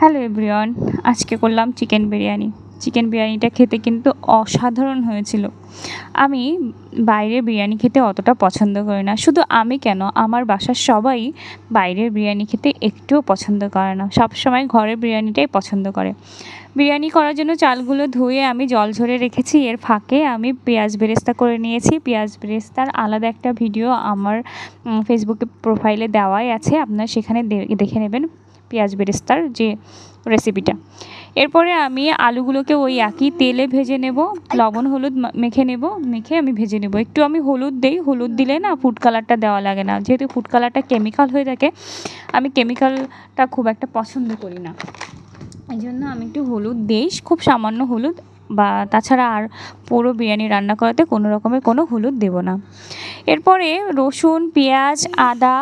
Hello everyone, আজকে করলাম chicken biryani. Chicken বিরিয়ানিটা খেতে কিন্তু অসাধারণ হয়েছিল। আমি বাইরের বিরিয়ানি খেতে অতটা পছন্দ করি না। শুধু আমি কেন? আমার বাসার সবাই বাইরের বিরিয়ানি খেতে একটুও পছন্দ করে না। সব সময় ঘরের বিরিয়ানিটাই পছন্দ করে। বিরিয়ানি করার জন্য চালগুলো ধুয়ে আমি জল ঝরে রেখেছি। এর ফাঁকে আমি পেঁয়াজ বেরেস্তা করে নিয়েছি। পেঁয়াজ বেরেস্তার আলাদা একটা ভিডিও আমার ফেসবুকে প্রোফাইলে দেওয়াই আছে। আপনারা সেখানে দেখে নেবেন। পেঁয়াজ বেরেস্তার যে রেসিপিটা এরপরে আমি আলুগুলোকে ওই একই তেলে ভেজে নেব, লবণ, হলুদ মেখে নেব, মেখে আমি ভেজে নেব। একটু আমি হলুদ দেই, হলুদ দিলে না ফুড কালারটা দেওয়া লাগে না। যেহেতু ফুড কালারটা কেমিক্যাল হয়ে থাকে, আমি কেমিক্যালটা খুব একটা পছন্দ করি না। এই জন্য আমি একটু হলুদ দিই, খুব সামান্য হলুদ বা তাছাড়া আর পুরো বিরিয়ানি রান্না করাতে কোনো রকমের কোনো হলুদ দেব না। এরপরে রসুন, পেঁয়াজ, আদা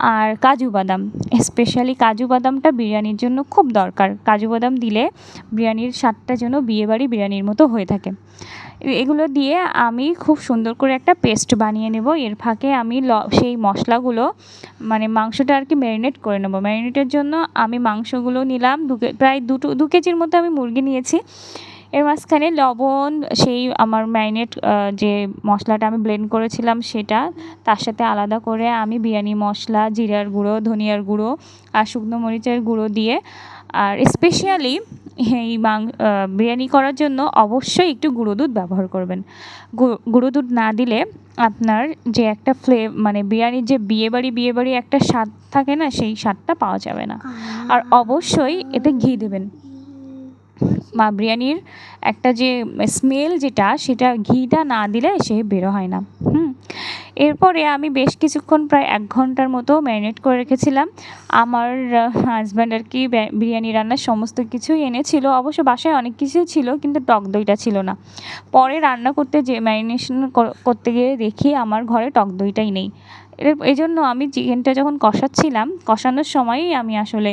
আর কাজু বাদাম স্পেশালি কাজু বাদামটা বিরিয়ানির জন্য খুব দরকার। কাজু বাদাম দিলে বিরিয়ানির স্বাদটা যেন বিয়েবাড়ি বিরিয়ানির মতো হয়ে থাকে। এগুলো দিয়ে আমি খুব সুন্দর করে একটা পেস্ট বানিয়ে নেব। এর ফাঁকে আমি ল, সেই মশলাগুলো মানে মাংসটা আর কি ম্যারিনেট করে নেব। ম্যারিনেটের জন্য আমি মাংসগুলো নিলাম। দু প্রায় দুটো, দু কেজির মতো আমি মুরগি নিয়েছি। এর মাঝখানে লবণ সেই আমার ম্যারিনেট যে মশলাটা আমি ব্লেন্ড করেছিলাম সেটা তার সাথে আলাদা করে আমি বিরিয়ানি মশলা জিরার গুঁড়ো ধনিয়ার গুঁড়ো আর শুকনো মরিচের গুঁড়ো দিয়ে আর স্পেশালি এই মাং বিরিয়ানি করার জন্য অবশ্যই একটু গুঁড়ো দুধ ব্যবহার করবেন। গুঁড়ো দুধ না দিলে আপনার যে একটা ফ্লে মানে বিরিয়ানির যে বিয়েবাড়ি বিয়েবাড়ি একটা স্বাদ থাকে না সেই স্বাদটা পাওয়া যাবে না। আর অবশ্যই এতে ঘি দেবেন। মা বিরিয়ানির একটা যে স্মেল যেটা, সেটা ঘিটা না দিলে সে বেরো হয় না। হুম। এরপরে আমি বেশ কিছুক্ষণ প্রায় এক ঘণ্টার মতো ম্যারিনেট করে রেখেছিলাম। আমার হাজব্যান্ড আর কি বিরিয়ানি রান্নার সমস্ত কিছুই এনেছিল। অবশ্য বাসায় অনেক কিছুই ছিল, কিন্তু টক দইটা ছিল না। পরে রান্না করতে যে ম্যারিনেশন করতে গিয়ে দেখি আমার ঘরে টক দইটাই নেই। এর এই জন্য আমি চিকেনটা যখন কষাচ্ছিলাম, কষানোর সময়ই আমি আসলে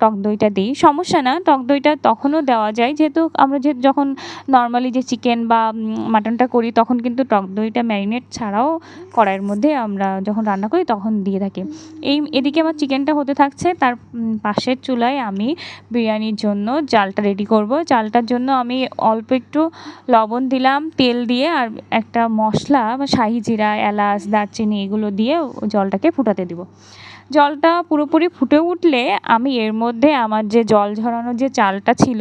টক দইটা দিই। সমস্যা না, টক দইটা তখনও দেওয়া যায়। যেহেতু আমরা যে, যখন নর্মালি যে চিকেন বা মাটনটা করি, তখন কিন্তু টক দইটা ম্যারিনেট ছাড়াও কড়াইয়ের মধ্যে আমরা যখন রান্না করি, তখন দিয়ে থাকি। এই, এদিকে আমার চিকেনটা হতে থাকছে। তার পাশের চুলায় আমি বিরিয়ানির জন্য চালটা রেডি করব। চালটার জন্য আমি অল্প একটু লবণ দিলাম, তেল দিয়ে, আর একটা মশলা বা শাহি জিরা, এলাচ, দারচিনি, এগুলো দিয়ে ও জলটাকে ফুটাতে দিব। জলটা পুরোপুরি ফুটে উঠলে আমি এর মধ্যে আমার যে জল ঝরানোর যে চালটা ছিল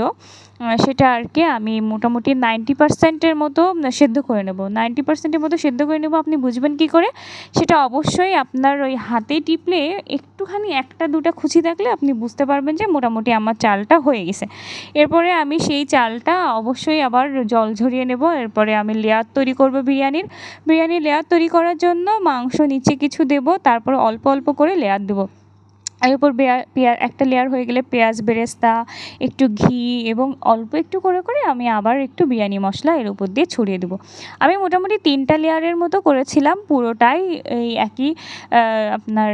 সেটা আর কি, আমি মোটামুটি নাইনটি পার্সেন্টের মতো সেদ্ধ করে নেব। নাইনটি পার্সেন্টের মতো সেদ্ধ করে নেব, আপনি বুঝবেন কী করে? সেটা অবশ্যই আপনার ওই হাতে টিপলে একটুখানি একটা দুটা খুশি থাকলে আপনি বুঝতে পারবেন যে মোটামুটি আমার চালটা হয়ে গেছে। এরপরে আমি সেই চালটা অবশ্যই আবার জল ঝরিয়ে নেব। এরপরে আমি লেয়ার তৈরি করব বিরিয়ানির। বিরিয়ানির লেয়ার তৈরি করার জন্য মাংস নিচে কিছু দেব, তারপর অল্প অল্প করে লেয়ার দেবো। এরপর পেঁয়াজ একটা লেয়ার হয়ে গেলে পেঁয়াজ, বেরেস্তা, একটু ঘি এবং অল্প একটু করে করে আমি আবার একটু বিরিয়ানি মশলা এর উপর দিয়ে ছড়িয়ে দেবো। আমি মোটামুটি তিনটা লেয়ারের মতো করেছিলাম, পুরোটাই এই একই আপনার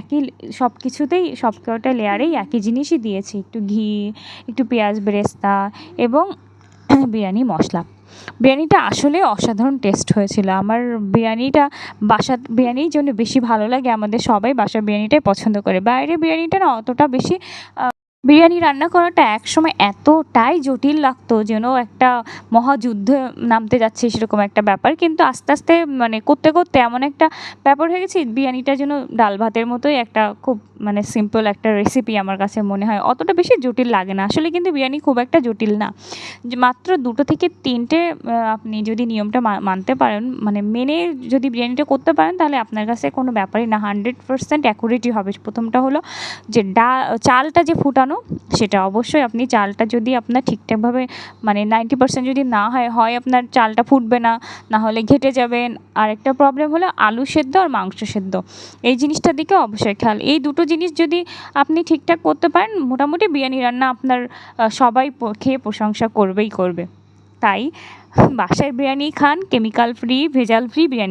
একই সব কিছুতেই, সব কটা লেয়ারেই একই জিনিসই দিয়েছি। একটু ঘি, একটু পেঁয়াজ, বেরেস্তা এবং বিরিয়ানি মশলা। বিরিয়ানিটা আসলে অসাধারণ টেস্ট হয়েছিল। আমার বিরিয়ানিটা বাসার বিরিয়ানির জন্য বেশি ভালো লাগে, আমাদের সবাই বাসার বিরিয়ানিটাই পছন্দ করে। বাইরে বিরিয়ানিটা না অতটা বেশি বিরিয়ানি রান্না করাটা একসময় এতটাই জটিল লাগতো যেন একটা মহাযুদ্ধে নামতে যাচ্ছে সেরকম একটা ব্যাপার। কিন্তু আস্তে আস্তে মানে করতে করতে এমন একটা ব্যাপার হয়ে গেছে, বিরিয়ানিটা যেন ডাল ভাতের মতোই একটা খুব মানে সিম্পল একটা রেসিপি আমার কাছে মনে হয়। অতটা বেশি জটিল লাগে না। আসলে কিন্তু বিরিয়ানি খুব একটা জটিল না। মাত্র দুটো থেকে তিনটে আপনি যদি নিয়মটা মানতে পারেন মানে মেনে যদি বিরিয়ানিটা করতে পারেন, তাহলে আপনার কাছে কোনো ব্যাপারই না। হান্ড্রেড পার্সেন্ট অ্যাকুরেটই হবে। প্রথমটা হলো যে ডা চালটা যে ফুটানো সেটা অবশ্যই আপনি চালটা যদি আপনার ঠিকঠাকভাবে মানে নাইনটি পার্সেন্ট যদি না হয় হয় আপনার চালটা ফুটবে না না হলে ঘেটে যাবেন আরেকটা প্রবলেম হলো আলু সেদ্ধ আর মাংস সেদ্ধ। এই জিনিসটার দিকে অবশ্যই খেয়াল। এই দুটো জিনিস যদি আপনি ঠিকঠাক করতে পারেন, মোটামুটি বিরিয়ানি রান্না আপনার সবাই খেয়ে প্রশংসা করবেই করবে। তাই বাসার বিরিয়ানি খান কেমিক্যাল ফ্রি ভেজাল ফ্রি বিরিয়ানি।